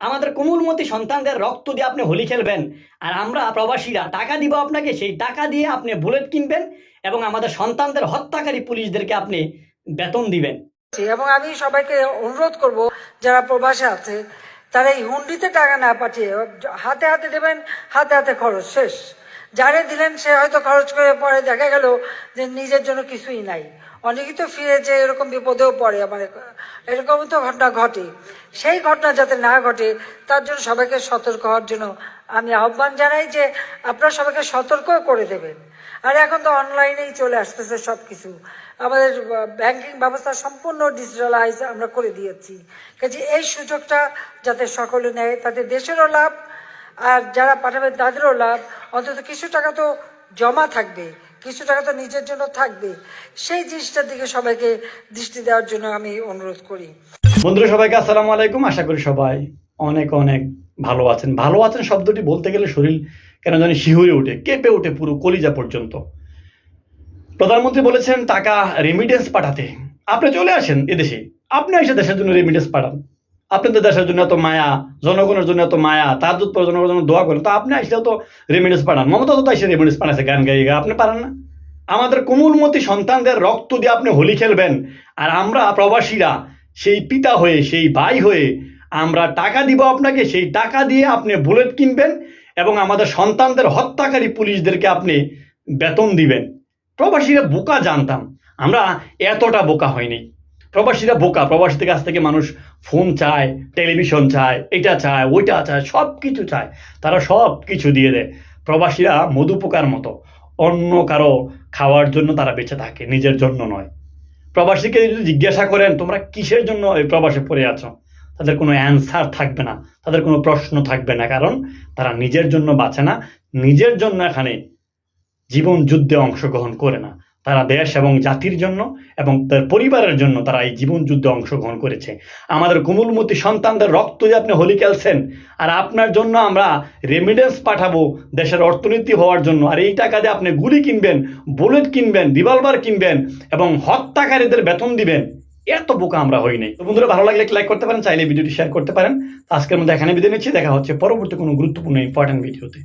আমাদের কোমলমতি সন্তানদের রক্ত দিয়ে আপনি হোলি খেলবেন। আর আমরা প্রবাসীরা টাকা দিব আপনাকে, সেই টাকা দিয়ে আপনি বুলেট কিনবেন এবং আমাদের সন্তানদের হত্যাকারী পুলিশদেরকে আপনি বেতন দিবেন। এবং আমি সবাইকে অনুরোধ করব, যারা প্রবাসে আছে, তারা এই হুন্ডিতে টাকা না পাঠিয়ে হাতে হাতে দেবেন, হাতে হাতে খরচ শেষ। যারে দিলেন সে হয়তো খরচ করে পরে দেখা গেল যে নিজের জন্য কিছুই নাই। অনেকেই তো ফিরে যে এরকম বিপদেও পড়ে আমার এরকম তো ঘটনা ঘটে। সেই ঘটনা যাতে না ঘটে, তার জন্য সবাইকে সতর্ক হওয়ার জন্য আমি আহ্বান জানাই যে আপনারা সবাইকে সতর্ক করে দেবেন। আর এখন তো অনলাইনেই চলে আসতেছে সব কিছু আমাদের ব্যাংকিং ব্যবস্থা সম্পূর্ণ ডিজিটালাইজ আমরা করে দিয়েছি। কাজে এই সুযোগটা যাতে সকলে নেয়, তাতে দেশেরও লাভ, আর যারা পাঠাবে তাদেরও লাভ। অন্তত কিছু টাকা তো জমা থাকবে, কিছু টাকা তো নিজের জন্য থাকবে। সেই জিনিসটার দিকে সবাইকে দৃষ্টি দেওয়ার জন্য আমি অনুরোধ করি। বন্ধুরা, সবাইকে আসসালামু আলাইকুম। আশা করি সবাই অনেক অনেক ভালো আছেন। ভালো আছেন শব্দটি বলতে গেলে শরীর কেন জানি শিহুরে ওঠে, কেঁপে ওঠে পুরো কলিজা পর্যন্ত। প্রধানমন্ত্রী বলেছেন, টাকা রেমিডেন্স পাঠাতে। আপনি চলে আসেন এদেশে। আপনি এসে দেশের জন্য রেমিডেন্স পাঠান। আপনি তো দেশের জন্য এত মায়া, জনগণের জন্য এত মায়া, তার দুধ জনগণের জন্য দোয়া করেন। তো আপনি আসলেও তো রেমিডেন্স পাঠান মমতা তো এসে রেমিডেন্স পাঠাচ্ছে গান গায়ে। আপনি পারেন না। আমাদের কোমলমতি সন্তানদের রক্ত দিয়ে আপনি হোলি খেলবেন। আর আমরা প্রবাসীরা, সেই পিতা হয়ে, সেই ভাই হয়ে আমরা টাকা দিব আপনাকে, সেই টাকা দিয়ে আপনি বুলেট কিনবেন এবং আমাদের সন্তানদের হত্যাকারী পুলিশদেরকে আপনি বেতন দিবেন। প্রবাসীরা বোকা জানতাম। আমরা এতটা বোকা হয়নি প্রবাসীরা বোকা, প্রবাসীদের কাছ থেকে মানুষ ফোন চায় টেলিভিশন চায়, এটা চায়, ওইটা চায় সব কিছু চায়। তারা সব কিছু দিয়ে দেয়। প্রবাসীরা মধু পোকার মতো। অন্য কারও খাওয়ার জন্য তারা বেঁচে থাকে, নিজের জন্য নয়। প্রবাসীকে যদি জিজ্ঞাসা করেন, তোমরা কিসের জন্য এই প্রবাসে পড়ে আছো? তাদের কোনো অ্যান্সার থাকবে না। তাদের কোনো প্রশ্ন থাকবে না। কারণ তারা নিজের জন্য বাঁচে না, নিজের জন্য এখানে জীবন যুদ্ধে অংশগ্রহণ করে না। তারা দেশ এবং জাতির জন্য এবং তার পরিবারের জন্য তারা এই জীবন যুদ্ধে অংশগ্রহণ করেছে। আমাদের কোমলমতি সন্তানদের রক্ত যে আপনি হোলি খেলছেন, আর আপনার জন্য আমরা রেমিডেন্স পাঠাবো দেশের অর্থনীতি হওয়ার জন্য। আর এই টাকা দিয়ে আপনি গুলি কিনবেন বুলেট কিনবেন রিভলভার কিনবেন এবং হত্যাকারীদের বেতন দিবেন। এত বোকা আমরা হই নাই। তো বন্ধুরা, ভালো লাগলে লাইক করতে পারেন, চাইলে ভিডিওটি শেয়ার করতে পারেন। আজকের মধ্যে এখানে বিদায় নিচ্ছি। দেখা হচ্ছে পরবর্তী কোনো গুরুত্বপূর্ণ ইম্পর্টেন্ট ভিডিওতে